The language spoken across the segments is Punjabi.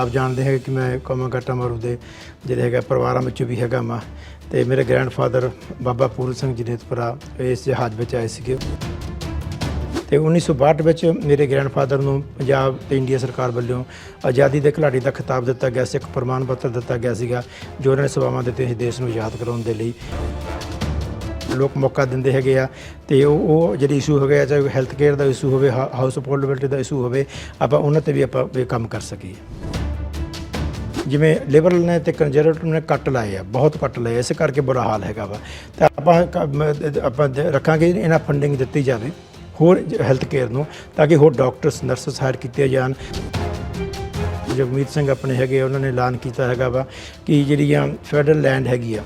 ਆਪ ਜਾਣਦੇ ਹੈ ਕਿ ਮੈਂ ਕੋਮਾਗਾਟਾ ਮਾਰੂ ਦੇ ਜਿਹੜੇ ਹੈਗਾ ਪਰਿਵਾਰਾਂ ਵਿੱਚੋਂ ਵੀ ਹੈਗਾ ਮੈਂ ਤੇ ਮੇਰੇ ਗ੍ਰੈਂਡਫਾਦਰ ਬਾਬਾ ਪੂਰਨ ਸਿੰਘ ਜਨੇਤਪੁਰਾ ਇਸ ਜਹਾਜ਼ ਵਿੱਚ ਆਏ ਸੀਗੇ। ਤੇ 1962 ਵਿੱਚ ਮੇਰੇ ਗ੍ਰੈਂਡਫਾਦਰ ਨੂੰ ਪੰਜਾਬ ਤੇ ਇੰਡੀਆ ਸਰਕਾਰ ਵੱਲੋਂ ਆਜ਼ਾਦੀ ਦੇ ਖਿਡਾਰੀ ਦਾ ਖਿਤਾਬ ਦਿੱਤਾ ਗਿਆ ਸੀ ਇੱਕ ਪ੍ਰਮਾਣ ਪੱਤਰ ਦਿੱਤਾ ਗਿਆ ਸੀਗਾ, ਜੋ ਉਹਨਾਂ ਨੇ ਸੇਵਾਵਾਂ ਦਿੱਤੀਆਂ ਸੀ ਦੇਸ਼ ਨੂੰ ਆਜ਼ਾਦ ਕਰਾਉਣ ਦੇ ਲਈ ਲੋਕ ਮੌਕਾ ਦਿੰਦੇ ਹੈਗੇ ਆ। ਤੇ ਉਹ ਉਹ ਜਿਹੜੀ ਇਸ਼ੂ ਹੋ ਗਿਆ ਚਾਹੇ ਹੈਲਥ ਕੇਅਰ ਦਾ ਇਸ਼ੂ ਹੋਵੇ ਹਾਊਸ ਅਫੋਰਡੇਬਿਲਟੀ ਦਾ ਇਸ਼ੂ ਹੋਵੇ, ਆਪਾਂ ਉਹਨਾਂ ਤੇ ਵੀ ਆਪਾਂ ਕੰਮ ਕਰ ਸਕੀਏ। ਜਿਵੇਂ ਲਿਬਰਲ ਨੇ ਤੇ ਕੰਜ਼ਰਵੇਟਿਵ ਨੇ ਕੱਟ ਲਾਏ ਆ ਬਹੁਤ ਕੱਟ ਲਏ ਇਸ ਕਰਕੇ ਬੁਰਾ ਹਾਲ ਹੈਗਾ ਵਾ। ਤਾਂ ਆਪਾਂ ਆਪਾਂ ਰੱਖਾਂਗੇ ਇਹਨਾਂ ਫੰਡਿੰਗ ਦਿੱਤੀ ਜਾਵੇ ਹੋਰ ਹੈਲਥ ਕੇਅਰ ਨੂੰ ਤਾਂ ਕਿ ਹੋਰ ਡਾਕਟਰਸ ਨਰਸਸ ਹਾਇਰ ਕੀਤੇ ਜਾਣ। ਜਗਮੀਤ ਸਿੰਘ ਆਪਣੇ ਹੈਗੇ ਆ, ਉਹਨਾਂ ਨੇ ਐਲਾਨ ਕੀਤਾ ਹੈਗਾ ਵਾ ਕਿ ਜਿਹੜੀਆਂ ਫੈਡਰਲ ਲੈਂਡ ਹੈਗੀ ਆ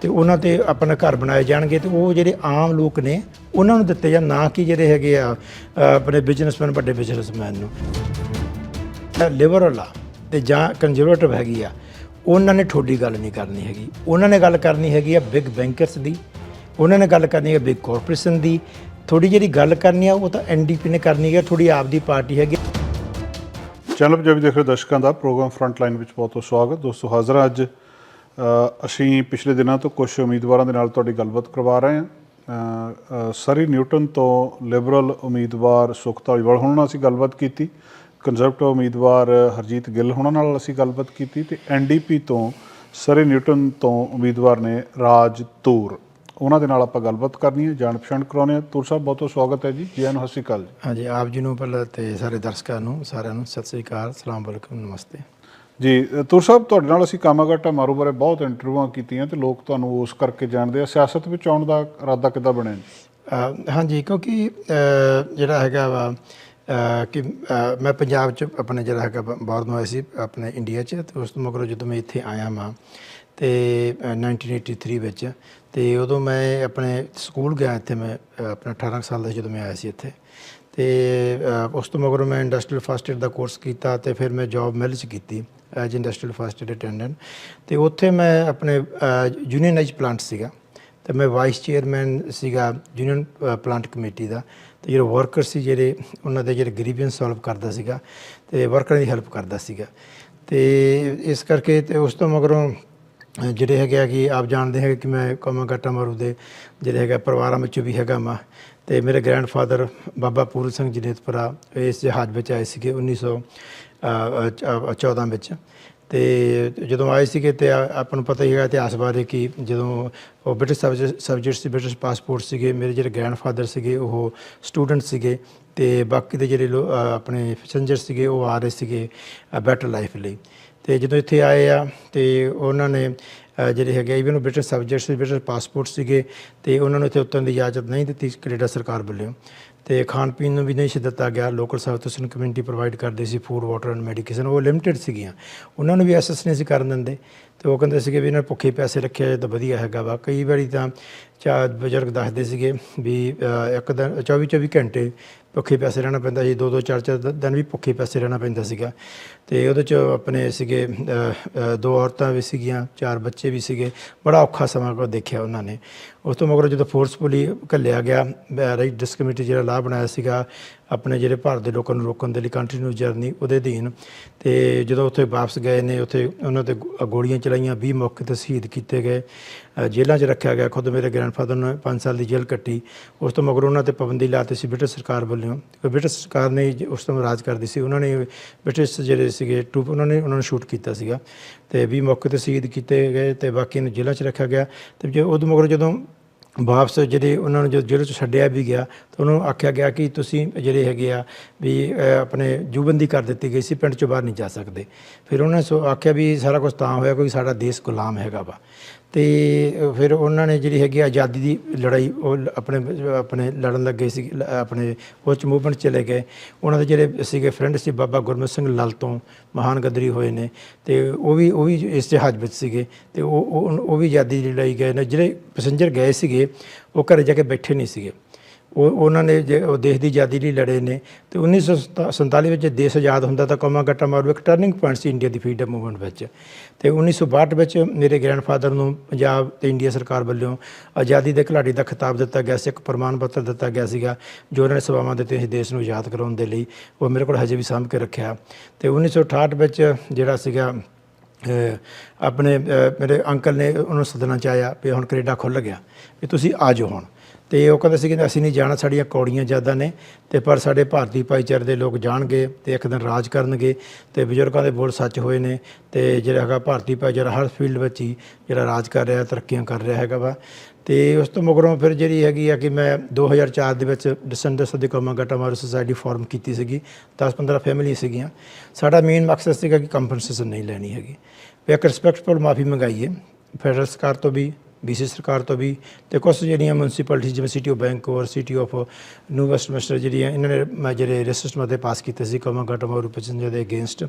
ਤੇ ਉਹਨਾਂ ਤੇ ਆਪਣਾ ਘਰ ਬਣਾਏ ਜਾਣਗੇ ਤੇ ਉਹ ਜਿਹੜੇ ਆਮ ਲੋਕ ਨੇ ਉਹਨਾਂ ਨੂੰ ਦਿੱਤੇ ਜਾਣ ਨਾ ਕਿ ਜਿਹੜੇ ਹੈਗੇ ਆ ਆਪਣੇ ਬਿਜ਼ਨਸਮੈਨ ਵੱਡੇ ਬਿਜ਼ਨਸਮੈਨ ਨੂੰ। ਲਿਬਰਲ ਆ ਤੇ ਜਾਂ ਕੰਜ਼ਰਵੇਟਿਵ ਹੈਗੀ ਆ, ਉਹਨਾਂ ਨੇ ਠੋਡੀ ਗੱਲ ਨਹੀਂ ਕਰਨੀ ਹੈਗੀ। ਉਹਨਾਂ ਨੇ ਗੱਲ ਕਰਨੀ ਹੈਗੀ ਆ ਬਿਗ ਬੈਂਕਰਸ ਦੀ, ਉਹਨਾਂ ਨੇ ਗੱਲ ਕਰਨੀ ਹੈ ਬਿਗ ਕਾਰਪੋਰੇਸ਼ਨ ਦੀ। ਥੋੜੀ ਜਿਹੜੀ ਗੱਲ ਕਰਨੀ ਆ, ਉਹ ਤਾਂ ਐਨਡੀਪੀ ਨੇ ਕਰਨੀ ਹੈ ਥੋੜੀ ਆਪਦੀ ਪਾਰਟੀ ਹੈਗੀ ਚੈਨਲ ਪੰਜਾਬੀ ਦੇਖ ਰਹੇ ਦਰਸ਼ਕਾਂ ਦਾ ਪ੍ਰੋਗਰਾਮ ਫਰੰਟ ਲਾਈਨ ਵਿੱਚ ਬਹੁਤ ਬਹੁਤ ਸਵਾਗਤ। ਦੋਸਤੋ, ਹਾਜ਼ਰ ਹਾਂ ਅੱਜ। ਅਸੀਂ ਪਿਛਲੇ ਦਿਨਾਂ ਤੋਂ ਕੁਝ ਉਮੀਦਵਾਰਾਂ ਦੇ ਨਾਲ ਤੁਹਾਡੀ ਗੱਲਬਾਤ ਕਰਵਾ ਰਹੇ ਹਾਂ। ਸਰੀ ਨਿਊਟਨ ਤੋਂ ਲਿਬਰਲ ਉਮੀਦਵਾਰ ਸੁਖ ਧਾਲੀਵਾਲ ਹੋਣਾ ਨਾਲ ਅਸੀਂ ਗੱਲਬਾਤ ਕੀਤੀ। ਕੰਜ਼ਰਵੇਟਿਵ ਉਮੀਦਵਾਰ ਹਰਜੀਤ ਗਿੱਲ ਹੋਣਾ ਨਾਲ ਅਸੀਂ ਗੱਲਬਾਤ ਕੀਤੀ ਤੇ ਐਨਡੀਪੀ ਤੋਂ ਸਰੀ ਨਿਊਟਨ ਤੋਂ ਉਮੀਦਵਾਰ ਨੇ ਰਾਜ ਤੂਰ ਉਹਨਾਂ ਦੇ ਨਾਲ ਆਪਾਂ ਗੱਲਬਾਤ ਕਰਨੀ ਹੈ ਜਾਣ ਪਛਾਣ ਕਰਾਉਣੀ ਹੈ। ਤੂਰ ਸਾਹਿਬ ਬਹੁਤ ਬਹੁਤ ਸਵਾਗਤ ਹੈ ਜੀ। ਜੀ ਆਇਆਂ ਨੂੰ ਸਤਿ ਸ਼੍ਰੀ ਅਕਾਲ ਜੀ। ਹਾਂਜੀ ਆਪ ਜੀ ਨੂੰ ਪਹਿਲਾਂ ਤੇ ਸਾਰੇ ਦਰਸ਼ਕਾਂ ਨੂੰ ਸਾਰਿਆਂ ਨੂੰ ਸਤਿ ਸ੍ਰੀ ਅਕਾਲ ਸਲਾਮ ਅਲੈਕੁਮ ਨਮਸਤੇ। ਜੀ ਤੁਰ ਸਾਹਿਬ ਤੁਹਾਡੇ ਨਾਲ ਅਸੀਂ ਕਾਮਾਗਾਟਾ ਮਾਰੂ ਬਾਰੇ ਬਹੁਤ ਇੰਟਰਵਿਊਆਂ ਕੀਤੀਆਂ ਤੇ ਲੋਕ ਤੁਹਾਨੂੰ ਉਸ ਕਰਕੇ ਜਾਣਦੇ ਆ। ਸਿਆਸਤ ਵਿੱਚ ਆਉਣ ਦਾ ਇਰਾਦਾ ਕਿੱਦਾਂ ਬਣਿਆ ਜੀ? ਹਾਂਜੀ ਕਿਉਂਕਿ ਜਿਹੜਾ ਹੈਗਾ ਵਾ ਕਿ ਮੈਂ ਪੰਜਾਬ ਚ ਆਪਣੇ ਜਿਹੜਾ ਹੈਗਾ ਬਾਹਰ ਨੂੰ ਆਇਆ ਸੀ ਆਪਣੇ ਇੰਡੀਆ ਚ ਤੇ ਉਸ ਤੋਂ ਮਗਰੋਂ ਜਦੋਂ ਮੈਂ ਇੱਥੇ ਆਇਆ ਮਾਂ ਤੇ ਅ, 1983 ਵਿੱਚ ਤੇ ਉਦੋਂ ਮੈਂ ਆਪਣੇ ਸਕੂਲ ਗਿਆ ਇੱਥੇ ਮੈਂ ਆਪਣਾ 18 ਕੁ ਸਾਲ ਦਾ ਜਦੋਂ ਮੈਂ ਆਇਆ ਸੀ ਇੱਥੇ ਤੇ ਉਸ ਤੋਂ ਮਗਰੋਂ ਮੈਂ ਇੰਡਸਟਰੀਅਲ ਫਸਟ ਏਡ ਦਾ ਕੋਰਸ ਕੀਤਾ ਤੇ ਫਿਰ ਮੈਂ ਜੌਬ ਮਿਲ ਚ ਕੀਤੀ as industrial first aid attendant ਤੇ ਉੱਥੇ ਮੈਂ ਆਪਣੇ ਯੂਨੀਅਨਾਈਜ਼ ਪਲਾਂਟ ਸੀਗਾ ਤੇ ਮੈਂ ਵਾਈਸ ਚੇਅਰਮੈਨ ਸੀਗਾ ਯੂਨੀਅਨ ਪਲਾਂਟ ਕਮੇਟੀ ਦਾ ਤੇ ਜਿਹੜੇ ਵਰਕਰ ਸੀ ਜਿਹੜੇ, ਉਹਨਾਂ ਦੇ ਜਿਹੜੇ ਗਰੀਵੈਂਸ ਸੋਲਵ ਕਰਦਾ ਸੀਗਾ ਤੇ ਵਰਕਰਾਂ ਦੀ ਹੈਲਪ ਕਰਦਾ ਸੀਗਾ। ਤੇ ਇਸ ਕਰਕੇ ਤੇ ਉਸ ਤੋਂ ਮਗਰੋਂ, ਜਿਹੜੇ ਹੈਗੇ ਆ ਕਿ ਆਪ ਜਾਣਦੇ ਹੈਗੇ ਕਿ ਮੈਂ ਕੋਮਾਗਾਟਾ ਮਾਰੂ ਦੇ, ਜਿਹੜੇ ਹੈਗਾ ਪਰਿਵਾਰਾਂ ਵਿੱਚੋਂ ਵੀ ਹੈਗਾ ਮੈਂ। ਤੇ ਮੇਰੇ ਗ੍ਰੈਂਡਫਾਦਰ ਬਾਬਾ ਪੂਰਨ ਸਿੰਘ ਜਨੇਤਪੁਰਾ ਇਸ ਜਹਾਜ਼ ਵਿੱਚ ਆਏ ਸੀਗੇ 1914 ਵਿੱਚ। ਤੇ ਜਦੋਂ ਆਏ ਸੀਗੇ ਤੇ ਆ- ਆਪਾਂ ਨੂੰ ਪਤਾ ਹੀ ਹੈਗਾ ਇਤਿਹਾਸ ਬਾਰੇ ਕਿ ਜਦੋਂ ਉਹ ਬ੍ਰਿਟਿਸ਼ ਸਬਜੈਕਟ ਸੀ ਬ੍ਰਿਟਿਸ਼ ਪਾਸਪੋਰਟ ਸੀਗੇ ਮੇਰੇ ਜਿਹੜੇ ਗ੍ਰੈਂਡਫਾਦਰ ਸੀਗੇ ਉਹ ਸਟੂਡੈਂਟ ਸੀਗੇ ਤੇ ਬਾਕੀ ਦੇ ਜਿਹੜੇ ਲੋ- ਅ, ਆਪਣੇ ਪੈਸੇਂਜਰ ਸੀਗੇ ਉਹ ਆ ਰਹੇ ਸੀਗੇ ਬੈਟਰ ਲਾਈਫ ਲਈ। ਤੇ ਜਦੋਂ ਇੱਥੇ ਆਏ ਆ ਤੇ ਉਹਨਾਂ ਨੇ ਅ, ਜਿਹੜੇ ਹੈਗੇ ਇਵਨ ਬ੍ਰਿਟਿਸ਼ ਸਬਜੈਕਟ ਸੀ ਬ੍ਰਿਟਿਸ਼ ਪਾਸਪੋਰਟ ਸੀਗੇ ਤੇ ਉਹਨਾਂ ਨੂੰ ਇੱਥੇ ਉਤਰਨ ਦੀ ਇਜਾਜ਼ਤ ਨਹੀਂ ਦਿੱਤੀ ਕੈਨੇਡਾ ਸਰਕਾਰ ਵੱਲੋਂ। ਤੇ ਖਾਣ ਪੀਣ ਨੂੰ ਵੀ ਨਹੀਂ ਸੀ ਦਿੱਤਾ ਗਿਆ। ਲੋਕਲ ਸਾਊਥ ਕਮਿਊਨਿਟੀ ਪ੍ਰੋਵਾਈਡ ਕਰਦੇ ਸੀ ਫੂਡ ਵਾਟਰ ਐਂਡ ਮੈਡੀਕੇਸ਼ਨ ਉਹ ਲਿਮਟਿਡ ਸੀਗੀਆਂ। ਉਹਨਾਂ ਨੂੰ ਵੀ ਐਸੈਸ ਨਹੀਂ ਸੀ ਕਰਨ ਦਿੰਦੇ। ਤੇ ਉਹ ਕਹਿੰਦੇ ਸੀਗੇ ਵੀ ਇਹਨਾਂ ਭੁੱਖੇ ਪੈਸੇ ਰੱਖਿਆ ਜਾਏ ਤਾਂ ਵਧੀਆ ਹੈਗਾ ਵਾ। ਕਈ ਵਾਰੀ ਤਾਂ ਚਾ ਬਜ਼ੁਰਗ ਦੱਸਦੇ ਸੀਗੇ ਵੀ ਇੱਕ ਦਿਨ 24 24 ਘੰਟੇ ਭੁੱਖੇ ਪੈਸੇ ਰਹਿਣਾ ਪੈਂਦਾ ਸੀ, ਦੋ ਦੋ, ਚਾਰ ਚਾਰ ਦਿਨ ਵੀ ਭੁੱਖੇ ਪੈਸੇ ਰਹਿਣਾ ਪੈਂਦਾ ਸੀਗਾ। ਤੇ ਉਹਦੇ ਚ ਆਪਣੇ ਸੀਗੇ ਦੋ ਔਰਤਾਂ ਵੀ ਸੀਗੀਆਂ, ਚਾਰ ਬੱਚੇ ਵੀ ਸੀਗੇ। ਬੜਾ ਔਖਾ ਸਮਾਂ ਕੋ ਦੇਖਿਆ ਉਹਨਾਂ ਨੇ। ਉਸ ਤੋਂ ਮਗਰੋਂ ਜਦੋਂ ਫੋਰਸਫੁਲੀ ਘੱਲਿਆ ਗਿਆ ਰਾਈਟ ਡਿਸ ਕਮੇਟੀ ਜਿਹੜਾ ਲਾਹ ਬਣਾਇਆ ਸੀਗਾ ਆਪਣੇ ਜਿਹੜੇ ਭਾਰਤ ਦੇ ਲੋਕਾਂ ਨੂੰ ਰੋਕਣ ਦੇ ਲਈ ਕੰਟੀਨਿਊ ਜਰਨੀ ਉਹਦੇ ਅਧੀਨ। ਤੇ ਜਦੋਂ ਉੱਥੇ ਵਾਪਸ ਗਏ ਨੇ, ਉੱਥੇ ਉਹਨਾਂ ਤੇ ਗੋ- ਗੋਲੀਆਂ ਚਲਾਈਆਂ 20 ਮੌਕੇ ਤੇ ਸ਼ਹੀਦ ਕੀਤੇ ਗਏ। ਜੇਲ੍ਹਾਂ 'ਚ ਰੱਖਿਆ ਗਿਆ ਖੁਦ ਮੇਰੇ ਗ੍ਰੈਂਡਫਾਦਰ ਨੇ 5 ਸਾਲ ਦੀ ਜੇਲ੍ਹ ਕੱਟੀ। ਉਸ ਤੋਂ ਮਗਰੋਂ ਉਹਨਾਂ ਤੇ ਪਾਬੰਦੀ ਲਾਤੀ ਸੀ ਬ੍ਰਿਟਿਸ਼ ਸਰਕਾਰ ਵੱਲੋਂ। ਬ੍ਰਿਟਿਸ਼ ਸਰਕਾਰ ਨੇ ਉਸ ਤੋਂ ਰਾਜ ਕਰਦੀ ਸੀ। ਉਹਨਾਂ ਨੇ ਬ੍ਰਿਟਿਸ਼ ਜਿਹੜੇ ਸੀਗੇ ਟਰੂਪ ਉਹਨਾਂ ਨੇ, ਉਹਨਾਂ ਨੂੰ ਸ਼ੂਟ ਕੀਤਾ ਸੀਗਾ। ਤੇ 20 ਮੌਕੇ ਤੇ ਸ਼ਹੀਦ ਕੀਤੇ ਗਏ ਤੇ ਬਾਕੀ ਨੂੰ ਜੇਲ੍ਹਾਂ 'ਚ ਰੱਖਿਆ ਗਿਆ। ਤੇ ਜੇ ਉਦੋਂ ਮਗਰੋਂ ਜਦੋਂ ਵਾਪਸ ਜਿਹੜੇ ਉਹਨਾਂ ਨੂੰ ਜਦੋਂ ਜੇਲ੍ਹ 'ਚ ਛੱਡਿਆ ਵੀ ਗਿਆ ਤਾਂ ਉਹਨਾਂ ਨੂੰ ਆਖਿਆ ਗਿਆ ਕਿ ਤੁਸੀਂ ਜਿਹੜੇ ਹੈਗੇ ਆ ਵੀ ਅਹ, ਆਪਣੇ ਜੂਬੰਦੀ ਕਰ ਦਿੱਤੀ ਗਈ ਸੀ ਪਿੰਡ 'ਚੋਂ ਬਾਹਰ ਨਹੀਂ ਜਾ ਸਕਦੇ। ਫਿਰ ਉਹਨਾਂ ਨੇ ਸੋ ਆਖਿਆ ਵੀ ਸਾਰਾ ਕੁਝ ਤਾਂ ਹੋਇਆ ਕਿਉਂਕਿ ਸਾਡਾ ਦੇਸ਼ ਗੁਲਾਮ ਹੈਗਾ ਵਾ। ਤੇ ਫਿਰ ਉਹਨਾਂ ਨੇ ਜਿਹੜੀ ਹੈਗੀ ਆਜ਼ਾਦੀ ਦੀ ਲੜਾਈ, ਉਹ ਲ- ਆਪਣੇ ਆਪਣੇ ਲੜਨ ਲੱਗੇ ਸੀ, ਲ- ਆਪਣੇ ਉਹ ਚ ਮੂਵਮੈਂਟ ਚਲੇ ਗਏ। ਉਹਨਾਂ ਦੇ ਜਿਹੜੇ ਸੀਗੇ ਫਰੈਂਡ ਸੀ ਬਾਬਾ ਗੁਰਮਤ ਸਿੰਘ ਲਲ ਤੋਂ ਮਹਾਨ ਗਦਰੀ ਹੋਏ ਨੇ। ਤੇ ਉਹ ਵੀ ਉਹ ਵੀ ਇਸ ਜਹਾਜ਼ ਵਿੱਚ ਸੀਗੇ। ਤੇ ਉਹ ਉਹ ਉਹ ਵੀ ਆਜ਼ਾਦੀ ਦੀ ਲੜਾਈ ਗਏ ਨੇ। ਜਿਹੜੇ ਪੈਸੇਂਜਰ ਗਏ ਸੀਗੇ, ਉਹ ਘਰੇ ਜਾ ਕੇ ਬੈਠੇ ਨਹੀਂ ਸੀਗੇ। ਉਹ ਉਹਨਾਂ ਨੇ ਜੇ ਉਹ ਦੇਸ਼ ਦੀ ਆਜ਼ਾਦੀ ਲਈ ਲੜੇ ਨੇ ਤੇ 1947 ਵਿੱਚ ਦੇਸ਼ ਆਜ਼ਾਦ ਹੁੰਦਾ ਤਾਂ ਕੌਮਾ ਗੱਟਾ ਮਾਰੂ, ਇੱਕ ਟਰਨਿੰਗ ਪੁਆਇੰਟ ਸੀ ਇੰਡੀਆ ਦੀ ਫਰੀडम ਮੂਵਮੈਂਟ ਵਿੱਚ। ਤੇ 1962 ਵਿੱਚ ਮੇਰੇ ਗ੍ਰੈਂਡਫਾਦਰ ਨੂੰ ਪੰਜਾਬ ਤੇ ਇੰਡੀਆ ਸਰਕਾਰ ਵੱਲੋਂ ਆਜ਼ਾਦੀ ਦੇ ਖਿਲਾੜੀ ਦਾ ਖਿਤਾਬ ਦਿੱਤਾ ਗਿਆ ਸੀ, ਇੱਕ ਪ੍ਰਮਾਣ ਪੱਤਰ ਦਿੱਤਾ ਗਿਆ ਸੀਗਾ, ਜੋ ਉਹਨਾਂ ਨੇ ਸੇਵਾਵਾਂ ਦਿੱਤੀਆਂ ਸੀ ਦੇਸ਼ ਨੂੰ ਆਜ਼ਾਦ ਕਰਾਉਣ ਦੇ ਲਈ ਉਹ ਮੇਰੇ ਕੋਲ ਹਜੇ ਵੀ ਸਾਂਭ ਕੇ ਰੱਖਿਆ। ਤੇ 1968 ਵਿੱਚ ਜਿਹੜਾ ਸੀਗਾ ਆਪਣੇ ਮੇਰੇ ਅੰਕਲ ਨੇ ਉਹਨੂੰ ਸੱਦਣਾ ਚਾਹਿਆ ਵੀ ਹੁਣ ਕੈਨੇਡਾ ਖੁੱਲ ਗਿਆ, ਵੀ ਤੁਸੀਂ ਆ ਜਾਓ ਹੁਣ। ਤੇ ਉਹ ਕਹਿੰਦੇ ਸੀ ਕਿ ਅਸੀਂ ਨਹੀਂ ਜਾਣਾ, ਸਾਡੀਆਂ ਕੌੜੀਆਂ ਜ਼ਿਆਦਾ ਨੇ ਤੇ ਪਰ ਸਾਡੇ ਭਾਰਤੀ ਭਾਈਚਾਰੇ ਦੇ ਲੋਕ ਜਾਣਗੇ ਤੇ ਇੱਕ ਦਿਨ ਰਾਜ ਕਰਨਗੇ ਤੇ ਬਜ਼ੁਰਗਾਂ ਦੇ ਬੋਲ ਸੱਚ ਹੋਏ ਨੇ ਤੇ ਜਿਹੜਾ ਹੈਗਾ ਭਾਰਤੀ ਭਾਈਚਾਰਾ ਹਰ ਫੀਲਡ ਵਿੱਚ ਹੀ ਜਿਹੜਾ ਰਾਜ ਕਰ ਰਿਹਾ, ਤਰੱਕੀਆਂ ਕਰ ਰਿਹਾ ਹੈਗਾ ਵਾ। ਤੇ ਉਸ ਤੋਂ ਮਗਰੋਂ ਫਿਰ ਜਿਹੜੀ ਹੈਗੀ ਆ ਕਿ ਮੈਂ 2004 ਦੇ ਵਿੱਚ ਡਿਸੈਂਡਰਸ ਦੀ ਕੌਮਾ ਗਾਟਾ ਸੁਸਾਇਟੀ ਫਾਰਮ ਕੀਤੀ ਸੀਗੀ 10-15 ਫੈਮਿਲੀ ਸੀਗੀਆਂ। ਸਾਡਾ ਮੇਨ ਮਕਸਦ ਸੀਗਾ ਕਿ ਕੰਪਨਸੇਸ਼ਨ ਨਹੀਂ ਲੈਣੀ ਹੈਗੀ। ਵੀ ਇੱਕ ਰਿਸਪੈਕਟਫੁਲ ਮਾਫੀ ਮੰਗਾਈਏ। ਫੈਡਰਲ ਸਰਕਾਰ ਤੋਂ ਵੀ ਬੀਸੀ ਸਰਕਾਰ ਤੋਂ ਵੀ। ਤੇ ਕੁਝ ਜਿਹੜੀਆਂ ਮਿਊਨਿਸਪੈਲਿਟੀ ਜਿਵੇਂ city of Vancouver city of New Westminster ਜਿਹੜੀਆਂ, ਇਹਨਾਂ ਨੇ ਮੈਂ ਜਿਹੜੇ ਰੈਸਿਸਟ ਮਤੇ ਪਾਸ ਕੀਤੇ ਸੀ, ਕੌਮਾ ਗਾਟਾ ਮਾਰੂ ਪੈਸੇਂਜਰ ਦੇ ਅਗੇਂਸਟ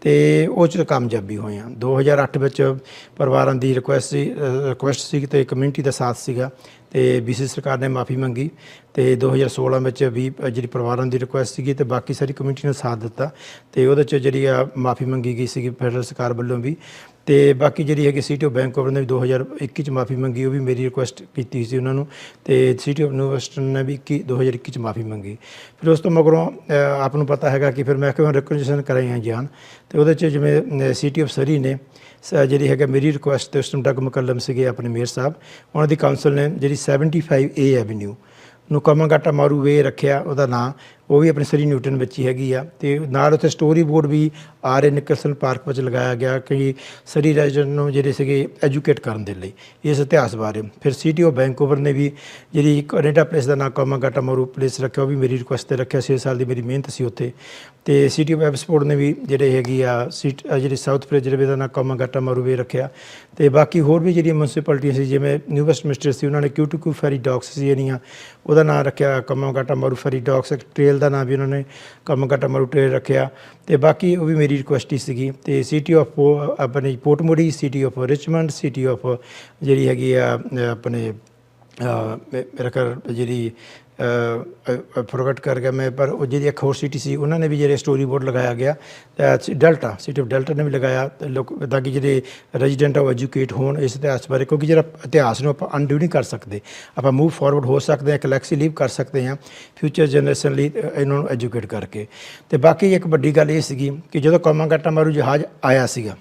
ਤੇ ਉਹ ਚ ਕਾਮਯਾਬੀ ਹੋਈਆਂ 2008 ਵਿੱਚ ਪਰਿਵਾਰਾਂ ਦੀ ਰਿਕੁਐਸਟ ਸੀ ਰਿਕੁਐਸਟ ਸੀ ਤੇ ਕਮਿਊਨਿਟੀ ਦਾ ਸਾਥ ਸੀਗਾ, ਤੇ ਬੀਸੀ ਸਰਕਾਰ ਨੇ ਮਾਫੀ ਮੰਗੀ। ਤੇ 2016 ਵਿੱਚ ਵੀ ਜਿਹੜੀ ਪਰਿਵਾਰਾਂ ਦੀ ਰਿਕੁਐਸਟ ਸੀਗੀ ਤੇ ਬਾਕੀ ਸਾਰੀ ਕਮਿਊਨਿਟੀ ਨੇ ਸਾਥ ਦਿੱਤਾ। ਤੇ ਉਹਦੇ ਚ ਜਿਹੜੀ ਆ ਮਾਫੀ ਮੰਗੀ ਗਈ ਸੀਗੀ ਫੈਡਰਲ ਸਰਕਾਰ ਵੱਲੋਂ ਵੀ। ਤੇ ਬਾਕੀ ਜਿਹੜੀ ਹੈਗੀ ਸਿਟੀ ਆਫ ਬੈਂਕੋਵਰ ਨੇ ਵੀ 2021 ਚ ਮਾਫੀ ਮੰਗੀ ਉਹ ਵੀ ਮੇਰੀ ਰਿਕੁਐਸਟ ਕੀਤੀ ਸੀ ਉਹਨਾਂ ਨੂੰ ਤੇ ਸਿਟੀ ਆਫ ਨਿਊਵੈਸਟਰਨ ਨੇ ਵੀ 21 2021 ਚ ਮਾਫੀ ਮੰਗੀ। ਫਿਰ ਉਸ ਤੋਂ ਮਗਰੋਂ ਅਹ, ਆਪ ਨੂੰ ਪਤਾ ਹੈਗਾ ਕਿ ਫਿਰ ਮੈਂ ਕਿਹਾ ਰਿਕਨੈਕਸ਼ਨ ਕਰਾਈਆਂ ਜਾਣ? ਤੇ ਉਹਦੇ ਚ ਜਿਵੇਂ ਸਿਟੀ ਆਫ ਸਰੀ ਨੇ ਸ- ਜਿਹੜੀ ਹੈਗਾ ਮੇਰੀ ਰਿਕੁਐਸਟ ਤੇ ਉਸ ਟਾਈਮ ਡਗ ਮੁਕੱਲਮ ਸੀਗੇ ਆਪਣੇ ਮੇਅਰ ਸਾਹਿਬ ਉਹਨਾਂ ਦੀ ਕਾਉਂਸਲ ਨੇ ਜਿਹੜੀ 75 ਏ ਐਵਨਿਊ ਨੂੰ ਕਮੰਗਾਟਾ ਮਾਰੂ ਵੇ ਰੱਖਿਆ ਉਹਦਾ ਨਾਂ ਉਹ ਵੀ ਆਪਣੇ ਸਰੀ ਨਿਊਟਨ ਵਿੱਚ ਹੀ ਹੈਗੀ ਆ ਤੇ ਨਾਲ ਉੱਥੇ ਸਟੋਰੀ ਬੋਰਡ ਵੀ ਆਰ ਏ ਨਿਕਲਸਨ ਪਾਰਕ ਵਿੱਚ ਲਗਾਇਆ ਗਿਆ ਕਿ ਸਰੀ ਰੈਜ਼ੀਡੈਂਟ ਨੂੰ ਜਿਹੜੇ ਸੀਗੇ ਐਜੂਕੇਟ ਕਰਨ ਦੇ ਲਈ, ਇਸ ਇਤਿਹਾਸ ਬਾਰੇ। ਫਿਰ ਸਿਟੀ ਆਫ ਬੈਂਕੂਵਰ ਨੇ ਵੀ ਜਿਹੜੀ ਕੈਨੇਡਾ ਪਲੇਸ ਦਾ ਨਾਮ ਕਮੰਗਾਟਾ ਮਾਰੂ ਪਲੇਸ ਰੱਖਿਆ, ਉਹ ਵੀ ਮੇਰੀ ਰਿਕੁਐਸਟ ਤੇ ਰੱਖਿਆ 6 ਸਾਲ ਦੀ ਮੇਰੀ ਮਿਹਨਤ ਸੀ ਉੱਥੇ। ਤੇ ਸਿਟੀ ਆਫ ਐਬਸਪੋਰਟ ਨੇ ਵੀ ਜਿਹੜੇ ਹੈਗੀ ਆ ਸੀਟ ਜਿਹੜੀ ਸਾਊਥ ਫ੍ਰੇਜ ਦਾ ਨਾਮ ਕਮੰਗਾਟਾ ਮਾਰੂ ਵੇ ਰੱਖਿਆ। ਤੇ ਬਾਕੀ ਹੋਰ ਵੀ ਜਿਹੜੀਆਂ ਮਿਊਨਿਸਪੈਲਿਟੀਆਂ ਸੀ, ਜਿਵੇਂ ਨਿਊ ਵੈਸਟ ਮਿਸਟਰ ਸੀ, ਉਹਨਾਂ ਨੇ ਕਿਊਟੂਕੂ ਫੈਰੀ ਡੌਕਸ ਸੀ ਜਿਹੜੀਆਂ, ਉਹਦਾ ਨਾਮ ਰੱਖਿਆ ਕਮੰਗਾਟਾ ਮਾਰੂ ਫੈਰੀ ਡੌਕਸ ਇੱਕ ਟ੍ਰੇਲ ਦਾ ਨਾਮ ਵੀ ਉਹਨਾਂ ਨੇ ਕਮੰਗਾਟਾ ਮਾਰੂ ਟ੍ਰੇਲ ਰੱਖਿਆ ਤੇ ਬਾਕੀ ਉਹ ਵੀ ਮੇਰੀ ਰਿਕੁਐਸਟ ਹੀ ਸੀਗੀ ਤੇ ਸਿਟੀ ਆਫ ਆਪਣੇ Port Moody city of Richmond city of ਜਿਹੜੀ ਹੈਗੀ ਆ ਆਪਣੇ ਮੇਰਾ ਘਰ ਜਿਹੜੀ ਪ੍ਰੋਗਟ ਕਰ ਗਿਆ ਮੈਂ, ਪਰ ਉਹ ਜਿਹੜੀ ਇੱਕ ਹੋਰ ਸਿਟੀ ਸੀ, ਉਹਨਾਂ ਨੇ ਵੀ ਜਿਹੜੇ ਸਟੋਰੀ ਬੋਰਡ ਲਗਾਇਆ ਗਿਆ ਡੈਲਟਾ ਸਿਟੀ ਆਫ ਡੈਲਟਾ ਨੇ ਵੀ ਲਗਾਇਆ, ਤੇ ਲੋਕ, ਤਾਂ ਕਿ ਜਿਹੜੇ ਰੈਜ਼ੀਡੈਂਟ ਆ ਐਜੂਕੇਟ ਹੋਣ ਇਸ ਇਤਿਹਾਸ ਬਾਰੇ, ਕਿਉਂਕਿ ਜਿਹੜਾ ਇਤਿਹਾਸ ਨੂੰ ਆਪਾਂ ਅਨਡੂ ਨਹੀਂ ਕਰ ਸਕਦੇ। ਆਪਾਂ ਮੂਵ ਫਾਰਵਰਡ ਹੋ ਸਕਦੇ ਹਾਂ ਕਲੈਕਸੀ ਲੀਵ ਕਰ ਸਕਦੇ ਹਾਂ ਫਿਊਚਰ ਜਨਰੇਸ਼ਨ ਲਈ ਇਹਨਾਂ ਨੂੰ ਐਜੂਕੇਟ ਕਰਕੇ। ਤੇ ਬਾਕੀ ਇੱਕ ਵੱਡੀ ਗੱਲ ਇਹ ਸੀਗੀ ਕਿ ਜਦੋਂ ਕੌਮਾਂਗਾਟਾ ਮਾਰੂ ਜਹਾਜ਼ ਆਇਆ ਸੀਗਾ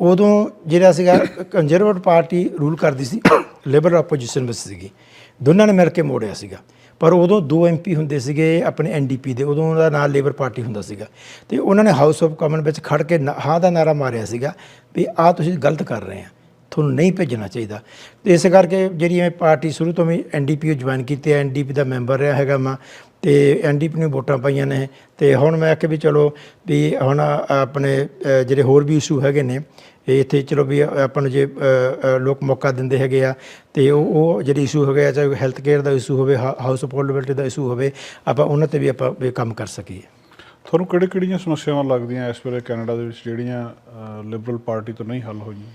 ਉਦੋਂ ਜਿਹੜਾ ਸੀਗਾ ਕੰਜ਼ਰਵੇਟਿਵ ਪਾਰਟੀ ਰੂਲ ਕਰਦੀ ਸੀ ਲੇਬਰ ਆਪੋਜੀਸ਼ਨ ਵਿੱਚ ਸੀਗੀ। ਦੋਨਾਂ ਨੇ ਮਿਲ ਕੇ ਮੋੜਿਆ ਸੀਗਾ। ਪਰ ਉਦੋਂ ਦੋ ਐਮਪੀ ਹੁੰਦੇ ਸੀਗੇ, ਆਪਣੇ ਐਨਡੀਪੀ ਦੇ, ਉਦੋਂ ਦਾ ਨਾਂ ਲੇਬਰ ਪਾਰਟੀ ਹੁੰਦਾ ਸੀਗਾ। ਤੇ ਉਹਨਾਂ ਨੇ ਹਾਊਸ ਆਫ ਕਾਮਨ ਵਿੱਚ ਖੜ ਕੇ ਨਾ- ਹਾਂ ਦਾ ਨਾਰਾ ਮਾਰਿਆ ਸੀਗਾ ਵੀ ਆ ਤੁਸੀਂ ਗਲਤ ਕਰ ਰਹੇ ਆ। ਤੁਹਾਨੂੰ ਨਹੀਂ ਭੇਜਣਾ ਚਾਹੀਦਾ। ਤੇ ਇਸ ਕਰਕੇ ਜਿਹੜੀ ਇਹ ਪਾਰਟੀ ਸ਼ੁਰੂ ਤੋਂ ਵੀ ਐਨਡੀਪੀ ਜੁਆਇਨ ਕੀਤੀ ਹੈ ਐਨਡੀਪੀ ਦਾ ਮੈਂਬਰ ਰਿਹਾ ਹੈਗਾ ਮੈਂ, ਤੇ ਐਨਡੀਪੀ ਨੂੰ ਵੋਟਾਂ ਪਾਈਆਂ ਨੇ, ਤੇ ਹੁਣ ਮੈਂ ਆਖਿਆ ਵੀ ਚਲੋ ਵੀ ਹੁਣ ਆਪਣੇ ਜਿਹੜੇ ਹੋਰ ਵੀ ਇਸ਼ੂ ਹੈਗੇ ਨੇ, ਇਹ ਇੱਥੇ ਚਲੋ ਵੀ ਆਪਾਂ ਨੂੰ ਜੇ ਲੋਕ ਮੌਕਾ ਦਿੰਦੇ ਹੈਗੇ ਆ, ਤੇ ਉਹ ਉਹ ਜਿਹੜੇ ਇਸ਼ੂ ਹੈਗੇ ਆ, ਚਾਹੇ ਹੈਲਥ ਕੇਅਰ ਦਾ ਇਸ਼ੂ ਹੋਵੇ ਹਾਊਸ ਅਫੋਰਡੇਬਿਲਟੀ ਦਾ ਇਸ਼ੂ ਹੋਵੇ, ਆਪਾਂ ਉਹਨਾਂ ਤੇ ਵੀ ਆਪਾਂ ਕੰਮ ਕਰ ਸਕੀਏ। ਤੁਹਾਨੂੰ ਕਿਹੜੇ ਕਿਹੜੀਆਂ ਸਮੱਸਿਆਵਾਂ ਲੱਗਦੀਆਂ ਇਸ ਵੇਲੇ ਕੈਨੇਡਾ ਦੇ ਵਿੱਚ, ਜਿਹੜੀਆਂ ਲਿਬਰਲ ਪਾਰਟੀ ਤੋਂ ਨਹੀਂ ਹੱਲ ਹੋਈਆਂ?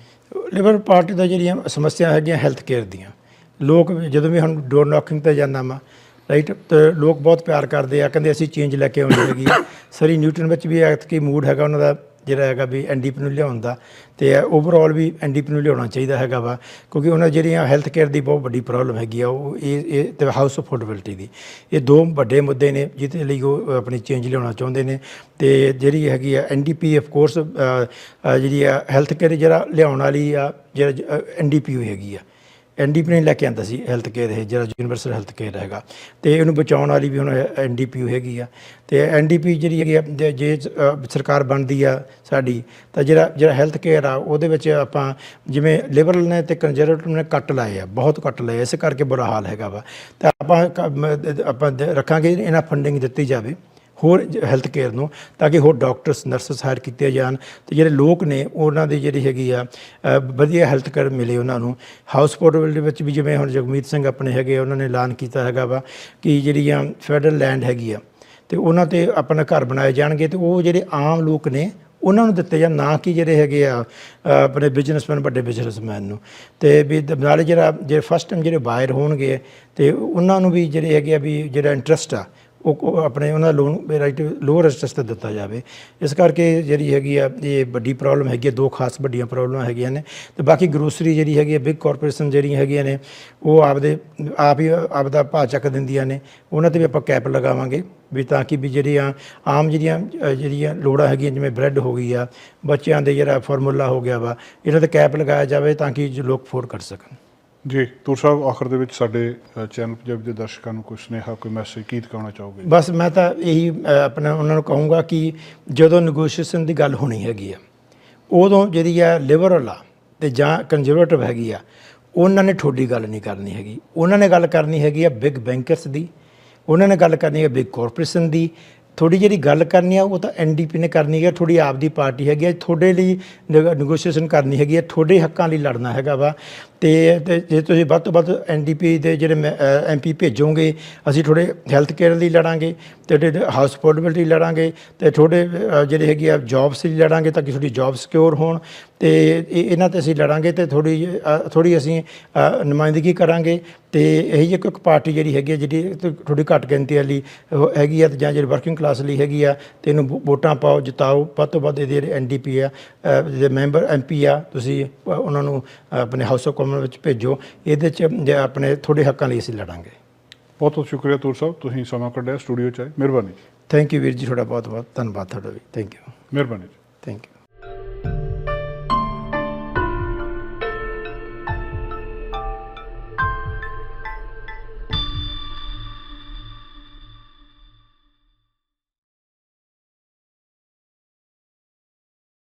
ਲਿਬਰਲ ਪਾਰਟੀ ਦਾ ਜਿਹੜੀਆਂ ਸਮੱਸਿਆ ਹੈਗੀਆਂ ਹੈਲਥ ਕੇਅਰ ਦੀਆਂ। ਲੋਕ ਵੀ ਜਦੋਂ ਵੀ ਹੁਣ ਡੋਰ ਨੌਕਿੰਗ ਤੇ ਜਾਂਦਾ ਮੈਂ ਰਾਈਟ ਤੇ ਲੋਕ ਬਹੁਤ ਪਿਆਰ ਕਰਦੇ ਆ, ਕਹਿੰਦੇ ਅਸੀਂ ਚੇਂਜ ਲੈ ਕੇ ਆਉਣੀ ਹੈਗੀ ਸਰੀ ਨਿਊਟਨ ਵਿੱਚ ਵੀ ਐਤਕੀ ਮੂਡ ਹੈਗਾ, ਉਹਨਾਂ ਦਾ ਜਿਹੜਾ ਹੈਗਾ ਵੀ ਐਨਡੀਪੀ ਨੂੰ ਲਿਆਉਣ ਦਾ ਤੇ ਓਵਰਆਲ ਵੀ ਐਨਡੀਪੀ ਨੂੰ ਲਿਆਉਣਾ ਚਾਹੀਦਾ ਹੈਗਾ ਵਾ, ਕਿਉਂਕਿ ਉਹਨਾਂ ਜਿਹੜੀਆਂ ਹੈਲਥ ਕੇਅਰ ਦੀ ਬਹੁਤ ਵੱਡੀ ਪ੍ਰੋਬਲਮ ਹੈਗੀ ਆ, ਉਹ ਇਹ ਇਹ ਤੇ ਹਾਊਸ ਅਫੋਰਡੇਬਿਲਟੀ ਦੀ। ਇਹ ਦੋ ਵੱਡੇ ਮੁੱਦੇ ਨੇ ਜਿਹਦੇ ਲਈ ਉਹ ਆਪਣੀ ਚੇਂਜ ਲਿਆਉਣਾ ਚਾਹੁੰਦੇ ਨੇ ਤੇ ਜਿਹੜੀ ਹੈਗੀ ਆ ਐਨਡੀਪੀ ਆਫ ਕੋਰਸ ਜਿਹੜੀ ਆ ਹੈਲਥ ਕੇਅਰ ਜਿਹੜਾ ਲਿਆਉਣ ਵਾਲੀ ਆ, ਜਿਹੜਾ ਐਨਡੀਪੀ ਹੈਗੀ ਆ। ਐਨਡੀਪੀ ਨੇ ਲੈ ਕੇ ਆਂਦਾ ਸੀ ਹੈਲਥ ਕੇਅਰ ਇਹ, ਜਿਹੜਾ ਯੂਨੀਵਰਸਲ ਹੈਲਥ ਕੇਅਰ ਹੈਗਾ। ਤੇ ਇਹਨੂੰ ਬਚਾਉਣ ਵਾਲੀ ਵੀ ਹੁਣ ਐਨਡੀਪੀ ਹੈਗੀ ਆ। ਤੇ ਐਨਡੀਪੀ ਜਿਹੜੀ ਹੈਗੀ ਆ, ਜੇ- ਜੇ ਸਰਕਾਰ ਬਣਦੀ ਆ ਸਾਡੀ, ਤਾਂ ਜਿਹੜਾ ਜਿਹੜਾ ਹੈਲਥ ਕੇਅਰ ਆ, ਉਹਦੇ ਵਿੱਚ ਆਪਾਂ ਜਿਵੇਂ ਲਿਬਰਲ ਨੇ ਤੇ ਕੰਜ਼ਰਵੇਟਿਵ ਨੇ ਕੱਟ ਲਾਏ ਆ, ਬਹੁਤ ਕੱਟ ਲਏ ਇਸ ਕਰਕੇ ਬੁਰਾ ਹਾਲ ਹੈਗਾ ਵਾ। ਤਾਂ ਆਪਾਂ ਕ- ਆਪਾਂ ਰੱਖਾਂਗੇ, ਇਹਨਾਂ ਫੰਡਿੰਗ ਦਿੱਤੀ ਜਾਵੇ। ਹੋਰ ਹੈਲਥ ਕੇਅਰ ਨੂੰ ਤਾਂ ਕਿ ਹੋਰ ਡਾਕਟਰਸ ਨਰਸਸ ਹਾਇਰ ਕੀਤੇ ਜਾਣ ਤੇ ਜਿਹੜੇ ਲੋਕ ਨੇ ਉਹਨਾਂ ਦੀ ਜਿਹੜੀ ਹੈਗੀ ਆ ਵਧੀਆ ਹੈਲਥ ਕੇਅਰ ਮਿਲੇ ਉਹਨਾਂ ਨੂੰ। ਹਾਊਸ ਪੋਰਟੇਬਿਲਟੀ ਵਿੱਚ ਵੀ ਜਿਵੇਂ ਹੁਣ ਜਗਮੀਤ ਸਿੰਘ ਆਪਣੇ ਹੈਗੇ ਆ, ਉਹਨਾਂ ਨੇ ਐਲਾਨ ਕੀਤਾ ਹੈਗਾ ਵਾ ਕਿ ਜਿਹੜੀਆਂ ਫੈਡਰਲ ਲੈਂਡ ਹੈਗੀ ਆ ਤੇ ਉਹਨਾਂ ਤੇ ਆਪਣਾ ਘਰ ਬਣਾਏ ਜਾਣਗੇ ਤੇ ਉਹ ਜਿਹੜੇ ਆਮ ਲੋਕ ਨੇ ਉਹਨਾਂ ਨੂੰ ਦਿੱਤੇ ਜਾਂ ਨਾ ਕਿ ਜਿਹੜੇ ਹੈਗੇ ਆ ਆਪਣੇ ਬਿਜ਼ਨਸਮੈਨ ਵੱਡੇ ਬਿਜ਼ਨਸਮੈਨ ਨੂੰ। ਤੇ ਵੀ ਨਾਲੇ ਜਿਹੜਾ ਜਿਹੜੇ ਫਸਟ ਟਾਈਮ ਜਿਹੜੇ ਬਾਇਰ ਹੋਣਗੇ ਤੇ ਉਹਨਾਂ ਨੂੰ ਵੀ ਜਿਹੜੇ ਹੈਗੇ ਆ ਵੀ ਜਿਹੜਾ ਇੰਟਰਸਟ ਆ ਉਹ ਕੋ ਆਪਣੇ ਉਹਨਾਂ ਲੋਨ ਰਾਈਟ ਲੋਅਰ ਇੰਟਰਸਟ ਤੇ ਦਿੱਤਾ ਜਾਵੇ। ਇਸ ਕਰਕੇ ਜਿਹੜੀ ਹੈਗੀ ਆ ਇਹ ਵੱਡੀ ਪ੍ਰੋਬਲਮ ਹੈਗੀ ਆ ਦੋ ਖਾਸ ਵੱਡੀਆਂ ਪ੍ਰੋਬਲਮਾਂ ਹੈਗੀਆਂ ਨੇ। ਤੇ ਬਾਕੀ ਗਰੋਸਰੀ ਜਿਹੜੀ ਹੈਗੀ ਆ ਬਿਗ ਕਾਰਪੋਰੇਸ਼ਨ ਜਿਹੜੀਆਂ ਹੈਗੀਆਂ ਨੇ ਉਹ ਆਪਦੇ ਆਪ ਹੀ ਆਪਦਾ ਭਾਅ ਚੱਕ ਦਿੰਦੀਆਂ ਨੇ। ਉਹਨਾਂ ਤੇ ਵੀ ਆਪਾਂ ਕੈਪ ਲਗਾਵਾਂਗੇ ਵੀ ਤਾਂ ਕਿ ਵੀ ਜਿਹੜੀਆਂ ਆਮ ਜਿਹੜੀਆਂ ਅ, ਜਿਹੜੀਆਂ ਲੋੜਾਂ ਹੈਗੀਆਂ ਜਿਵੇਂ ਬ੍ਰੈਡ ਹੋ ਗਈ ਆ ਬੱਚਿਆਂ ਦੇ ਜਿਹੜਾ ਫਾਰਮੂਲਾ ਹੋ ਗਿਆ ਵਾ ਇਹਨਾਂ ਤੇ ਕੈਪ ਲਗਾਇਆ ਜਾਵੇ ਤਾਂ ਕਿ ਜੋ ਲੋਕ ਅਫੋਰਡ ਕਰ ਸਕਣ। ਜੀ, ਤੂਰ ਸਾਹਿਬ, ਆਖਰ ਦੇ ਵਿੱਚ ਸਾਡੇ ਚੈਨਲ ਪੰਜਾਬੀ ਦੇ ਦਰਸ਼ਕਾਂ ਨੂੰ ਕੋਈ ਸੁਨੇਹਾ, ਕੋਈ ਮੈਸੇਜ ਕੀ ਦਿਖਾਉਣਾ ਚਾਹੋਗੇ? ਬਸ ਮੈਂ ਤਾਂ ਇਹੀ ਆਪਣਾ ਉਹਨਾਂ ਨੂੰ ਕਹੂੰਗਾ ਕਿ ਜਦੋਂ ਨੈਗੋਸ਼ੀਏਸ਼ਨ ਦੀ ਗੱਲ ਹੋਣੀ ਹੈਗੀ ਆ, ਉਦੋਂ ਜਿਹੜੀ ਆ ਲਿਬਰਲ ਆ ਤੇ ਜਾਂ ਕੰਜ਼ਰਵੇਟਿਵ ਹੈਗੀ ਆ, ਉਹਨਾਂ ਨੇ ਠੋਡੀ ਗੱਲ ਨਹੀਂ ਕਰਨੀ ਹੈਗੀ। ਉਹਨਾਂ ਨੇ ਗੱਲ ਕਰਨੀ ਹੈਗੀ ਆ ਬਿਗ ਬੈਂਕਰਸ ਦੀ, ਉਹਨਾਂ ਨੇ ਗੱਲ ਕਰਨੀ ਹੈ ਬਿਗ ਕਾਰਪੋਰੇਸ਼ਨ ਦੀ। ਥੋੜੀ ਜਿਹੜੀ ਗੱਲ ਕਰਨੀ ਆ, ਉਹ ਤਾਂ ਐਨਡੀਪੀ ਨੇ ਕਰਨੀ ਹੈ ਥੋੜੀ ਆਪਦੀ ਪਾਰਟੀ ਹੈਗੀ ਹੈ ਤੁਹਾਡੇ ਲਈ ਨੈਗੋਸ਼ੀਏਸ਼ਨ ਕਰਨੀ ਹੈਗੀ ਹੈ ਤੁਹਾਡੇ ਹੱਕਾਂ ਲਈ ਲੜਨਾ ਹੈਗਾ ਵਾ। ਤੇ ਤੇ ਜੇ ਤੁਸੀਂ ਵੱਧ ਤੋਂ ਵੱਧ ਐਨਡੀਪੀ ਦੇ ਜਿਹੜੇ ਐਮਪੀ ਭੇਜੋਗੇ ਅਸੀਂ ਥੋੜੇ ਹੈਲਥ ਕੇਅਰ ਲਈ ਲੜਾਂਗੇ ਤੇ ਤੁਹਾਡੇ ਹਾਊਸ ਅਫੋਰਡੇਬਿਲਟੀ ਲੜਾਂਗੇ ਤੇ ਥੋੜੇ ਜਿਹੜੇ ਹੈਗੇ ਆ ਜੌਬਸ ਲਈ ਲੜਾਂਗੇ ਤਾਂ ਕਿ ਤੁਹਾਡੀ ਜੌਬ ਸਿਕਿਉਰ ਹੋਣ ਤੇ ਇਹ- ਇਹਨਾਂ ਤੇ ਅਸੀਂ ਲੜਾਂਗੇ ਤੇ ਥੋੜੀ ਥੋੜੀ ਅਸੀਂ ਨੁਮਾਇੰਦਗੀ ਕਰਾਂਗੇ ਤੇ ਇਹੀ ਇੱਕ ਪਾਰਟੀ ਜਿਹੜੀ ਹੈਗੀ ਆ ਜਿਹੜੀ ਤੇ ਥੋੜੀ ਘੱਟ ਗਿਣਤੀ ਵਾਲੀ ਹੈਗੀ ਆ ਤੇ ਜਾਂ ਜਿਹੜੀ ਵਰਕਿੰਗ ਕਲਾਸ ਲਈ ਹੈਗੀ ਆ ਤੇ ਇਹਨੂੰ ਵੋਟਾਂ ਪਾਓ ਜਿਤਾਓ ਵੱਧ ਤੋਂ ਵੱਧ ਇਹਦੇ ਜਿਹੜੇ ਐਨਡੀਪੀ ਆ ਅ, ਜਿਹੜੇ ਮੈਂਬਰ ਐਮਪੀ ਆ ਤੁਸੀਂ ਉਹਨਾਂ ਨੂੰ ਆਪਣੇ ਹਾਊਸ ਆਫ ਕਾਮਨ ਵਿੱਚ ਭੇਜੋ ਇਹਦੇ ਚ ਜੇ ਆਪਣੇ ਥੋੜੇ ਹੱਕਾਂ ਲਈ ਅਸੀਂ ਲੜਾਂਗੇ। ਬਹੁਤ ਬਹੁਤ ਸ਼ੁਕਰੀਆ ਤੂਰ ਸਾਹਿਬ ਤੁਸੀਂ ਸਮਾਂ ਕੱਢਿਆ ਸਟੂਡੀਓ 'ਚ ਆਏ। ਮਿਹਰਬਾਨੀ। ਥੈਂਕ ਯੂ ਵੀਰ ਜੀ ਤੁਹਾਡਾ ਬਹੁਤ ਬਹੁਤ ਧੰਨਵਾਦ ਤੁਹਾਡਾ ਵੀ। ਥੈਂਕ ਯੂ ਮਿਹਰਬਾਨੀ ਥੈਂਕ ਯੂ